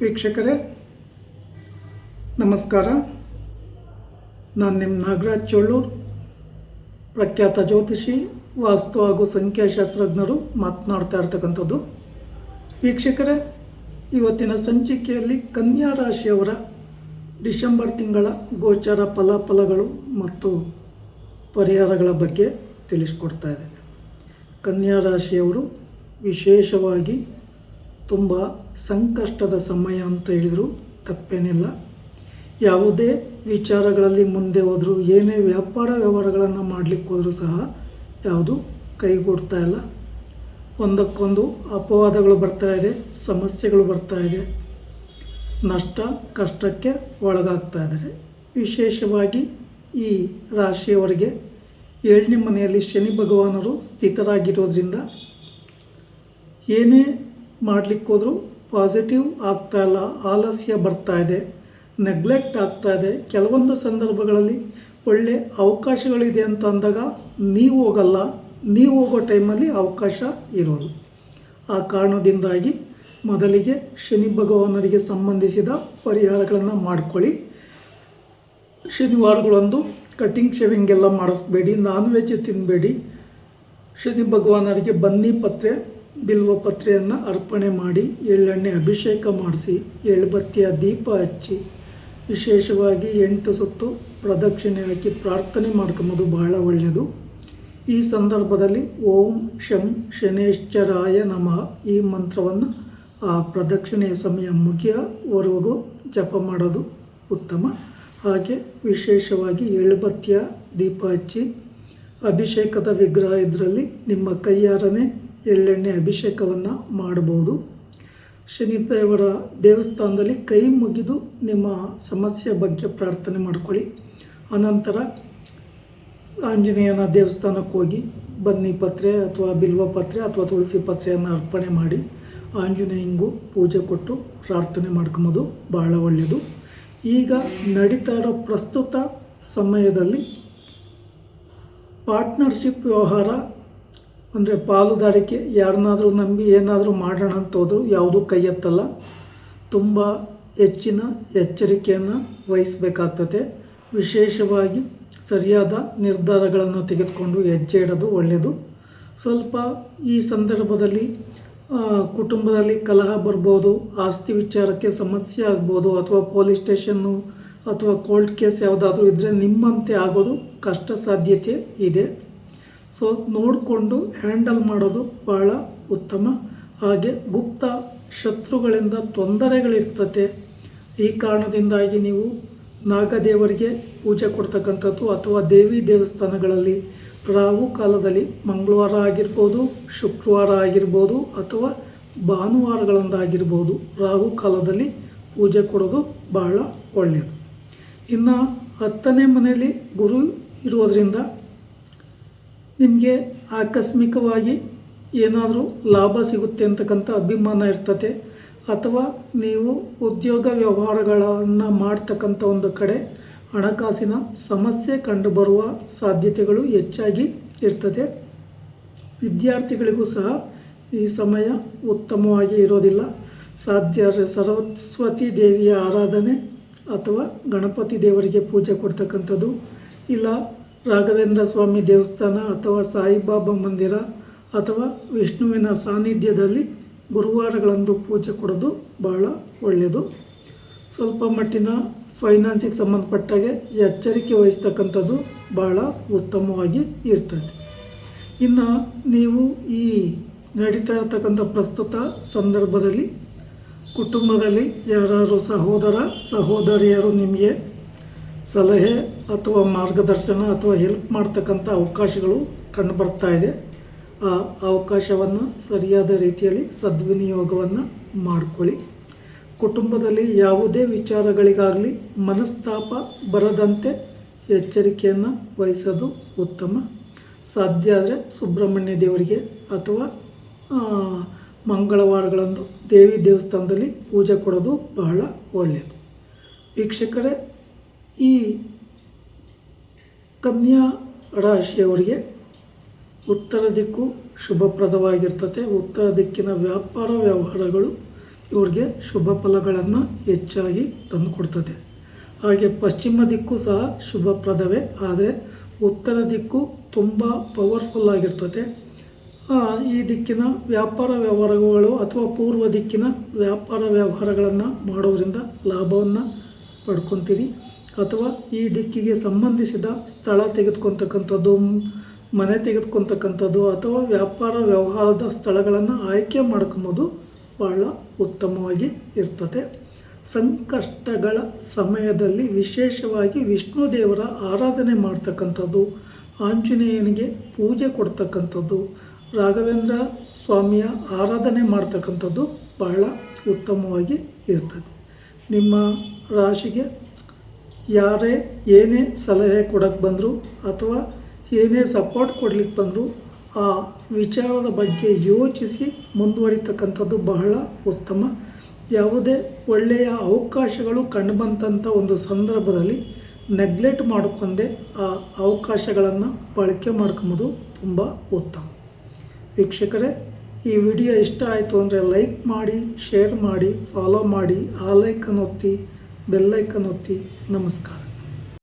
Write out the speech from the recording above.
ವೀಕ್ಷಕರೇ, ನಮಸ್ಕಾರ. ನಾನು ನಿಮ್ಮ ನಾಗರಾಜ್ ಚೋಳೂರ್ ಪ್ರಖ್ಯಾತ ಜ್ಯೋತಿಷಿ, ವಾಸ್ತು ಹಾಗೂ ಸಂಖ್ಯಾಶಾಸ್ತ್ರಜ್ಞರು ಮಾತನಾಡ್ತಾ ಇರ್ತಕ್ಕಂಥದ್ದು. ವೀಕ್ಷಕರೇ, ಇವತ್ತಿನ ಸಂಚಿಕೆಯಲ್ಲಿ ಕನ್ಯಾ ರಾಶಿಯವರ ಡಿಸೆಂಬರ್ ತಿಂಗಳ ಗೋಚರ ಫಲಾಫಲಗಳು ಮತ್ತು ಪರಿಹಾರಗಳ ಬಗ್ಗೆ ತಿಳಿಸ್ಕೊಡ್ತಾ ಇದ್ದೇನೆ. ಕನ್ಯಾ ರಾಶಿಯವರು ವಿಶೇಷವಾಗಿ ತುಂಬ ಸಂಕಷ್ಟದ ಸಮಯ ಅಂತ ಹೇಳಿದರೂ, ತಪ್ಪೇನಿಲ್ಲ. ಯಾವುದೇ ವಿಚಾರಗಳಲ್ಲಿ ಮುಂದೆ ಹೋದರೂ, ಏನೇ ವ್ಯಾಪಾರ ವ್ಯವಹಾರಗಳನ್ನು ಮಾಡಲಿಕ್ಕೆ ಹೋದರೂ ಸಹ ಯಾವುದು ಕೈಗೂಡ್ತಾ ಇಲ್ಲ. ಒಂದಕ್ಕೊಂದು ಅಪವಾದಗಳು ಬರ್ತಾ ಇದೆ, ಸಮಸ್ಯೆಗಳು ಬರ್ತಾ ಇದೆ. ನಷ್ಟ ಕಷ್ಟಕ್ಕೆ ಒಳಗಾಗ್ತಾ ಇದ್ದಾರೆ. ವಿಶೇಷವಾಗಿ ಈ ರಾಶಿಯವರಿಗೆ ಏಳನೇ ಮನೆಯಲ್ಲಿ ಶನಿ ಭಗವಾನರು ಸ್ಥಿತರಾಗಿರೋದ್ರಿಂದ ಏನೇ ಮಾಡಲಿಕ್ಕೆ ಹೋದರೂ ಪಾಸಿಟಿವ್ ಆಗ್ತಾ ಇಲ್ಲ, ಆಲಸ್ಯ ಬರ್ತಾ ಇದೆ ನೆಗ್ಲೆಕ್ಟ್ ಆಗ್ತಾ ಇದೆ. ಕೆಲವೊಂದು ಸಂದರ್ಭಗಳಲ್ಲಿ ಒಳ್ಳೆ ಅವಕಾಶಗಳಿದೆ ಅಂತ ಅಂದಾಗ ನೀವು ಹೋಗಲ್ಲ, ನೀವು ಹೋಗೋ ಟೈಮಲ್ಲಿ ಅವಕಾಶ ಇರೋದು. ಆ ಕಾರಣದಿಂದಾಗಿ ಮೊದಲಿಗೆ ಶನಿ ಭಗವಾನರಿಗೆ ಸಂಬಂಧಿಸಿದ ಪರಿಹಾರಗಳನ್ನು ಮಾಡ್ಕೊಳ್ಳಿ. ಶನಿವಾರಗಳಂದು ಕಟಿಂಗ್ ಶೇವಿಂಗ್ ಎಲ್ಲ ಮಾಡಿಸ್ಬೇಡಿ ನಾನ್ ವೆಜ್ ತಿನ್ನಬೇಡಿ ಶನಿ ಭಗವಾನರಿಗೆ ಬನ್ನಿ ಪತ್ರೆ. ಬಿಲ್ವ ಪತ್ರೆಯನ್ನು ಅರ್ಪಣೆ ಮಾಡಿ ಎಳ್ಳೆಣ್ಣೆ ಅಭಿಷೇಕ ಮಾಡಿಸಿ ಎಳ್ಬತ್ತಿಯ ದೀಪ ಹಚ್ಚಿ ವಿಶೇಷವಾಗಿ ಎಂಟು ಸುತ್ತು ಪ್ರದಕ್ಷಿಣೆ ಹಾಕಿ ಪ್ರಾರ್ಥನೆ ಮಾಡ್ಕೊಂಬೋದು ಬಹಳ ಒಳ್ಳೆಯದು. ಈ ಸಂದರ್ಭದಲ್ಲಿ ಓಂ ಶಂ ಶನೇಶ್ವರಾಯ ನಮಃ ಈ ಮಂತ್ರವನ್ನು ಆ ಪ್ರದಕ್ಷಿಣೆಯ ಸಮಯ ಮುಗಿಯವರೆಗೂ ಜಪ ಮಾಡೋದು ಉತ್ತಮ. ಹಾಗೆ ವಿಶೇಷವಾಗಿ ಎಳ್ಬತ್ತಿಯ ದೀಪ ಹಚ್ಚಿ ಅಭಿಷೇಕದ ವಿಗ್ರಹ ಇದರಲ್ಲಿ ನಿಮ್ಮ ಕೈಯಾರನೇ ಎಳ್ಳೆಣ್ಣೆ ಅಭಿಷೇಕವನ್ನು ಮಾಡಬಹುದು. ಶನಿದೇವರ ದೇವಸ್ಥಾನದಲ್ಲಿ ಕೈ ಮುಗಿದು ನಿಮ್ಮ ಸಮಸ್ಯೆ ಬಗ್ಗೆ ಪ್ರಾರ್ಥನೆ ಮಾಡ್ಕೊಳ್ಳಿ. ಅನಂತರ ಆಂಜನೇಯನ ದೇವಸ್ಥಾನಕ್ಕೆ ಹೋಗಿ ಬನ್ನಿ ಪತ್ರೆ ಅಥವಾ ಬಿಲ್ವ ಪತ್ರೆ ಅಥವಾ ತುಳಸಿ ಪತ್ರೆಯನ್ನು ಅರ್ಪಣೆ ಮಾಡಿ ಆಂಜನೇಯಂಗೂ ಪೂಜೆ ಕೊಟ್ಟು ಪ್ರಾರ್ಥನೆ ಮಾಡ್ಕೊಂಬೋದು ಭಾಳ ಒಳ್ಳೆಯದು. ಈಗ ನಡೀತಾ ಇರೋ ಪ್ರಸ್ತುತ ಸಮಯದಲ್ಲಿ ಪಾರ್ಟ್ನರ್ಶಿಪ್ ವ್ಯವಹಾರ ಅಂದರೆ ಪಾಲುದಾರಿಕೆ ಯಾರನ್ನಾದರೂ ನಂಬಿ ಏನಾದರೂ ಮಾಡೋಣ ಅಂತ ಹೋದರೂ ಯಾವುದೂ ಕೈ ಎತ್ತಲ್ಲ. ತುಂಬ ಹೆಚ್ಚಿನ ಎಚ್ಚರಿಕೆಯನ್ನು ವಹಿಸಬೇಕಾಗ್ತದೆ ವಿಶೇಷವಾಗಿ ಸರಿಯಾದ ನಿರ್ಧಾರಗಳನ್ನು ತೆಗೆದುಕೊಂಡು ಹೆಜ್ಜೆ ಇಡೋದು ಒಳ್ಳೆಯದು ಸ್ವಲ್ಪ ಈ ಸಂದರ್ಭದಲ್ಲಿ ಕುಟುಂಬದಲ್ಲಿ ಕಲಹ ಬರ್ಬೋದು, ಆಸ್ತಿ ವಿಚಾರಕ್ಕೆ ಸಮಸ್ಯೆ ಆಗ್ಬೋದು, ಅಥವಾ ಪೊಲೀಸ್ ಸ್ಟೇಷನ್ನು ಅಥವಾ ಕೋರ್ಟ್ ಕೇಸ್ ಯಾವುದಾದ್ರೂ ಇದ್ದರೆ ನಿಮ್ಮಂತೆ ಆಗೋದು ಕಷ್ಟ ಸಾಧ್ಯತೆ ಇದೆ. ಸೊ ನೋಡಿಕೊಂಡು ಹ್ಯಾಂಡಲ್ ಮಾಡೋದು ಭಾಳ ಉತ್ತಮ. ಹಾಗೆ ಗುಪ್ತ ಶತ್ರುಗಳಿಂದ ತೊಂದರೆಗಳಿರ್ತತೆ. ಈ ಕಾರಣದಿಂದಾಗಿ ನೀವು ನಾಗದೇವರಿಗೆ ಪೂಜೆ ಕೊಡ್ತಕ್ಕಂಥದ್ದು ಅಥವಾ ದೇವಿ ದೇವಸ್ಥಾನಗಳಲ್ಲಿ ರಾಹು ಕಾಲದಲ್ಲಿ ಮಂಗಳವಾರ ಆಗಿರ್ಬೋದು, ಶುಕ್ರವಾರ ಆಗಿರ್ಬೋದು ಅಥವಾ ಭಾನುವಾರಗಳಂದಾಗಿರ್ಬೋದು ರಾಹು ಕಾಲದಲ್ಲಿ ಪೂಜೆ ಕೊಡೋದು ಬಹಳ ಒಳ್ಳೆಯದು. ಇನ್ನು ಹತ್ತನೇ ಮನೆಯಲ್ಲಿ ಗುರು ಇರೋದರಿಂದ ನಿಮಗೆ ಆಕಸ್ಮಿಕವಾಗಿ ಏನಾದರೂ ಲಾಭ ಸಿಗುತ್ತೆ ಅಂತಕ್ಕಂಥ ಅಭಿಮಾನ ಇರ್ತದೆ. ಅಥವಾ ನೀವು ಉದ್ಯೋಗ ವ್ಯವಹಾರಗಳನ್ನು ಮಾಡ್ತಕ್ಕಂಥ ಒಂದು ಕಡೆ ಹಣಕಾಸಿನ ಸಮಸ್ಯೆ ಕಂಡುಬರುವ ಸಾಧ್ಯತೆಗಳು ಹೆಚ್ಚಾಗಿ ಇರ್ತದೆ. ವಿದ್ಯಾರ್ಥಿಗಳಿಗೂ ಸಹ ಈ ಸಮಯ ಉತ್ತಮವಾಗಿ ಇರೋದಿಲ್ಲ. ಸಾಧ್ಯ ಸರಸ್ವತಿ ದೇವಿಯ ಆರಾಧನೆ ಅಥವಾ ಗಣಪತಿ ದೇವರಿಗೆ ಪೂಜೆ ಕೊಡ್ತಕ್ಕಂಥದ್ದು ಇಲ್ಲ. ರಾಘವೇಂದ್ರ ಸ್ವಾಮಿ ದೇವಸ್ಥಾನ ಅಥವಾ ಸಾಯಿಬಾಬಾ ಮಂದಿರ ಅಥವಾ ವಿಷ್ಣುವಿನ ಸಾನ್ನಿಧ್ಯದಲ್ಲಿ ಗುರುವಾರಗಳಂದು ಪೂಜೆ ಕೊಡೋದು ಬಹಳ ಒಳ್ಳೆಯದು. ಸ್ವಲ್ಪ ಮಟ್ಟಿನ ಫೈನಾನ್ಸಿಗೆ ಸಂಬಂಧಪಟ್ಟಾಗೆ ಎಚ್ಚರಿಕೆ ವಹಿಸ್ತಕ್ಕಂಥದ್ದು ಭಾಳ ಉತ್ತಮವಾಗಿ ಇರ್ತದೆ. ಇನ್ನು ನೀವು ಈ ನಡೀತಾ ಇರತಕ್ಕಂಥ ಪ್ರಸ್ತುತ ಸಂದರ್ಭದಲ್ಲಿ ಕುಟುಂಬದಲ್ಲಿ ಯಾರಾದರೂ ಸಹೋದರ, ಸಹೋದರಿಯರು ನಿಮಗೆ ಸಲಹೆ ಅಥವಾ ಮಾರ್ಗದರ್ಶನ ಅಥವಾ ಹೆಲ್ಪ್ ಮಾಡ್ತಕ್ಕಂಥ ಅವಕಾಶಗಳು ಕಂಡುಬರ್ತಾ ಇದೆ. ಆ ಅವಕಾಶವನ್ನು ಸರಿಯಾದ ರೀತಿಯಲ್ಲಿ ಸದ್ವಿನಿಯೋಗವನ್ನು ಮಾಡಿಕೊಳ್ಳಿ. ಕುಟುಂಬದಲ್ಲಿ ಯಾವುದೇ ವಿಚಾರಗಳಿಗಾಗಲಿ ಮನಸ್ತಾಪ ಬರದಂತೆ ಎಚ್ಚರಿಕೆಯನ್ನು ವಹಿಸೋದು ಉತ್ತಮ. ಸಾಧ್ಯ ಆದರೆ ಸುಬ್ರಹ್ಮಣ್ಯ ದೇವರಿಗೆ ಅಥವಾ ಮಂಗಳವಾರಗಳಂದು ದೇವಿ ದೇವಸ್ಥಾನದಲ್ಲಿ ಪೂಜೆ ಕೊಡೋದು ಬಹಳ ಒಳ್ಳೆಯದು ವೀಕ್ಷಕರೇ ಈ ಕನ್ಯಾ ರಾಶಿಯವರಿಗೆ ಉತ್ತರ ದಿಕ್ಕು ಶುಭಪ್ರದವಾಗಿರ್ತದೆ ಉತ್ತರ ದಿಕ್ಕಿನ ವ್ಯಾಪಾರ ವ್ಯವಹಾರಗಳು ಇವ್ರಿಗೆ ಶುಭ ಫಲಗಳನ್ನು ಹೆಚ್ಚಾಗಿ ತಂದುಕೊಡ್ತದೆ ಹಾಗೆ ಪಶ್ಚಿಮ ದಿಕ್ಕು ಸಹ ಶುಭಪ್ರದವೇ. ಆದರೆ ಉತ್ತರ ದಿಕ್ಕು ತುಂಬ ಪವರ್ಫುಲ್ ಆಗಿರ್ತದೆ ಈ ದಿಕ್ಕಿನ ವ್ಯಾಪಾರ ವ್ಯವಹಾರಗಳು ಅಥವಾ ಪೂರ್ವ ದಿಕ್ಕಿನ ವ್ಯಾಪಾರ ವ್ಯವಹಾರಗಳನ್ನು ಮಾಡೋದ್ರಿಂದ ಲಾಭವನ್ನು ಪಡ್ಕೊತೀರಿ. ಅಥವಾ ಈ ದಿಕ್ಕಿಗೆ ಸಂಬಂಧಿಸಿದ ಸ್ಥಳ ತೆಗೆದುಕೊತಕ್ಕಂಥದ್ದು, ಮನೆ ತೆಗೆದುಕೊತಕ್ಕಂಥದ್ದು ಅಥವಾ ವ್ಯಾಪಾರ ವ್ಯವಹಾರದ ಸ್ಥಳಗಳನ್ನು ಆಯ್ಕೆ ಮಾಡ್ಕೊಬೋದು ಬಹಳ ಉತ್ತಮವಾಗಿ ಇರ್ತದೆ. ಸಂಕಷ್ಟಗಳ ಸಮಯದಲ್ಲಿ ವಿಶೇಷವಾಗಿ ವಿಷ್ಣು ದೇವರ ಆರಾಧನೆ ಮಾಡ್ತಕ್ಕಂಥದ್ದು, ಆಂಜನೇಯನಿಗೆ ಪೂಜೆ ಕೊಡ್ತಕ್ಕಂಥದ್ದು, ರಾಘವೇಂದ್ರ ಸ್ವಾಮಿಯ ಆರಾಧನೆ ಮಾಡ್ತಕ್ಕಂಥದ್ದು ಬಹಳ ಉತ್ತಮವಾಗಿ ಇರ್ತದೆ. ನಿಮ್ಮ ರಾಶಿಗೆ ಯಾರೇ ಏನೇ ಸಲಹೆ ಕೊಡಕ್ಕೆ ಬಂದರು ಅಥವಾ ಏನೇ ಸಪೋರ್ಟ್ ಕೊಡ್ಲಿಕ್ಕೆ ಬಂದರು ಆ ವಿಚಾರದ ಬಗ್ಗೆ ಯೋಚಿಸಿ ಮುಂದುವರಿತಕ್ಕಂಥದ್ದು ಬಹಳ ಉತ್ತಮ. ಯಾವುದೇ ಒಳ್ಳೆಯ ಅವಕಾಶಗಳು ಕಂಡುಬಂತಂಥ ಒಂದು ಸಂದರ್ಭದಲ್ಲಿ ನೆಗ್ಲೆಕ್ಟ್ ಮಾಡ್ಕೊಂಡೆ ಆ ಅವಕಾಶಗಳನ್ನು ಬಳಕೆ ಮಾಡ್ಕೊಂಬೋದು ತುಂಬ ಉತ್ತಮ. ವೀಕ್ಷಕರೇ, ಈ ವಿಡಿಯೋ ಇಷ್ಟ ಆಯಿತು ಅಂದರೆ ಲೈಕ್ ಮಾಡಿ ಶೇರ್ ಮಾಡಿ ಫಾಲೋ ಮಾಡಿ, ಆ ಲೈಕನ್ನು ಒತ್ತಿ. ബെല്ലൈക്കൺ ഒത്തി നമസ്കാരം.